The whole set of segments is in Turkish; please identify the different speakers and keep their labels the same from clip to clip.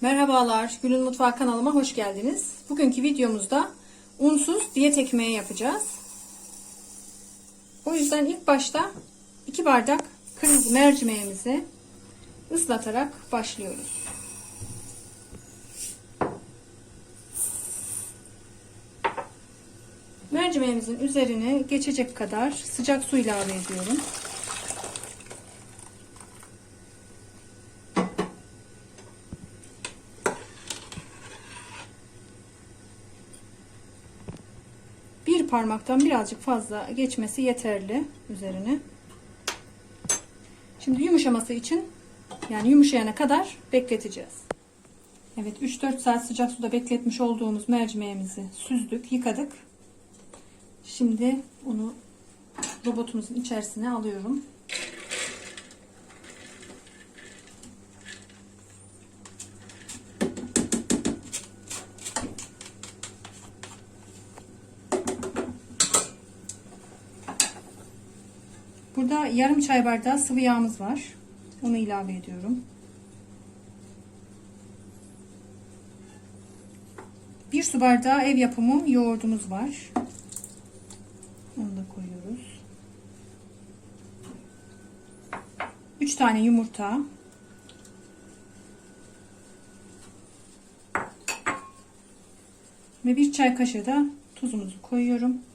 Speaker 1: Merhabalar, Gül'ün Mutfağı kanalıma hoş geldiniz. Bugünkü videomuzda unsuz diyet ekmeği yapacağız. O yüzden ilk başta 2 bardak kırmızı mercimeğimizi ıslatarak başlıyoruz. Mercimeğimizin üzerine geçecek kadar sıcak su ilave ediyorum. Parmaktan birazcık fazla geçmesi yeterli üzerine. Şimdi yumuşaması için yani yumuşayana kadar bekleteceğiz. Evet 3-4 saat sıcak suda bekletmiş olduğumuz mercimeğimizi süzdük, yıkadık. Şimdi onu robotumuzun içerisine alıyorum. Burada yarım çay bardağı sıvı yağımız var. Onu ilave ediyorum. Bir su bardağı ev yapımı yoğurdumuz var. Onu da koyuyoruz. 3 tane yumurta. Ve bir çay kaşığı da tuzumuzu koyuyorum.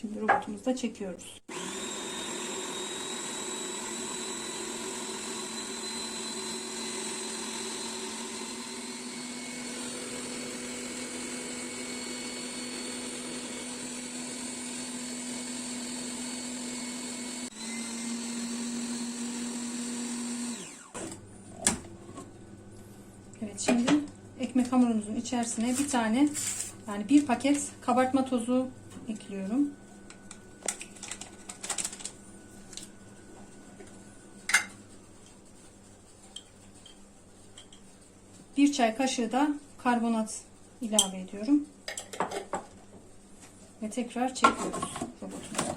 Speaker 1: Şimdi robotumuzda çekiyoruz. Evet şimdi ekmek hamurumuzun içerisine bir tane yani bir paket kabartma tozu ekliyorum. Bir çay kaşığı da karbonat ilave ediyorum. Ve tekrar çekiyoruz robotumuza.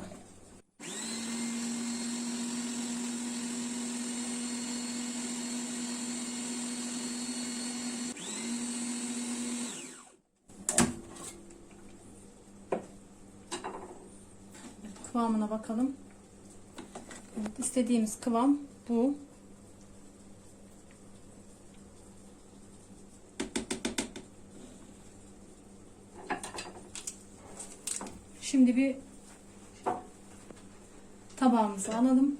Speaker 1: kıvamına bakalım. Evet, istediğimiz kıvam bu. Şimdi bir tabağımızı alalım.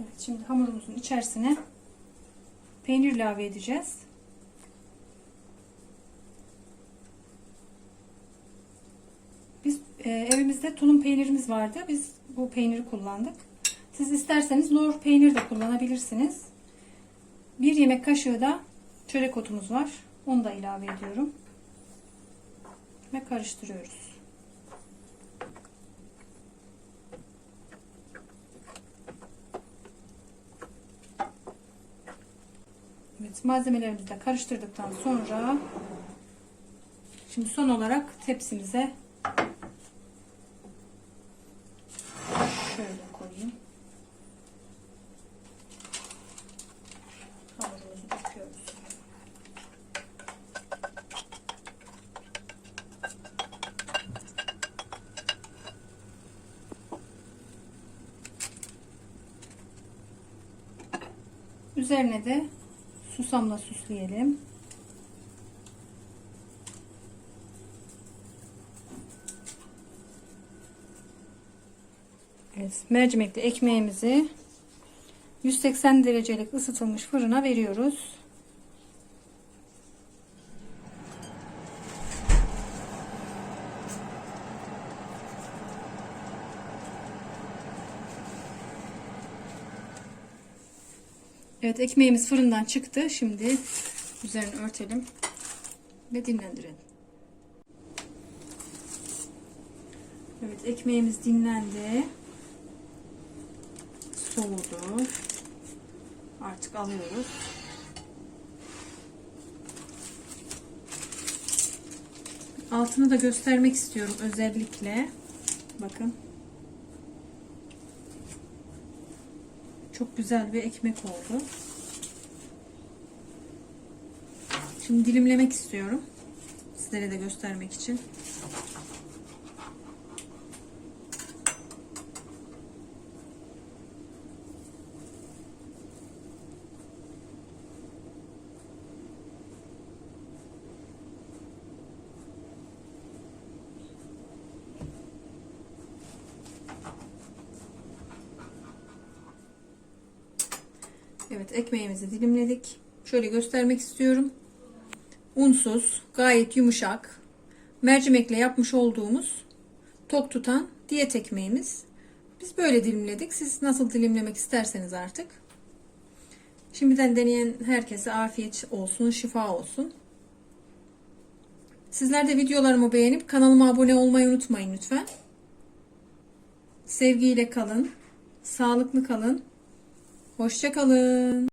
Speaker 1: Evet, şimdi hamurumuzun içerisine peynir ilave edeceğiz. Biz e, evimizde tulum peynirimiz vardı. Biz bu peyniri kullandık. Siz isterseniz lor peynir de kullanabilirsiniz. Bir yemek kaşığı da çörek otumuz var. Onu da ilave ediyorum. Ve karıştırıyoruz. Evet, malzemelerimizi de karıştırdıktan sonra şimdi son olarak tepsimize şöyle koyayım. Üzerine de susamla süsleyelim. Evet, mercimekli ekmeğimizi 180 derecelik ısıtılmış fırına veriyoruz. Evet ekmeğimiz fırından çıktı. Şimdi üzerini örtelim ve dinlendirelim. Evet ekmeğimiz dinlendi. Soğudu. Artık alıyoruz. Altını da göstermek istiyorum özellikle. Bakın. Çok güzel bir ekmek oldu. Şimdi dilimlemek istiyorum. Sizlere de göstermek için. Evet ekmeğimizi dilimledik. Şöyle göstermek istiyorum. Unsuz, gayet yumuşak. Mercimekle yapmış olduğumuz tok tutan diyet ekmeğimiz. Biz böyle dilimledik. Siz nasıl dilimlemek isterseniz artık. Şimdiden deneyen herkese afiyet olsun, şifa olsun. Sizler de videolarımı beğenip kanalıma abone olmayı unutmayın lütfen. Sevgiyle kalın, sağlıklı kalın. Hoşça kalın.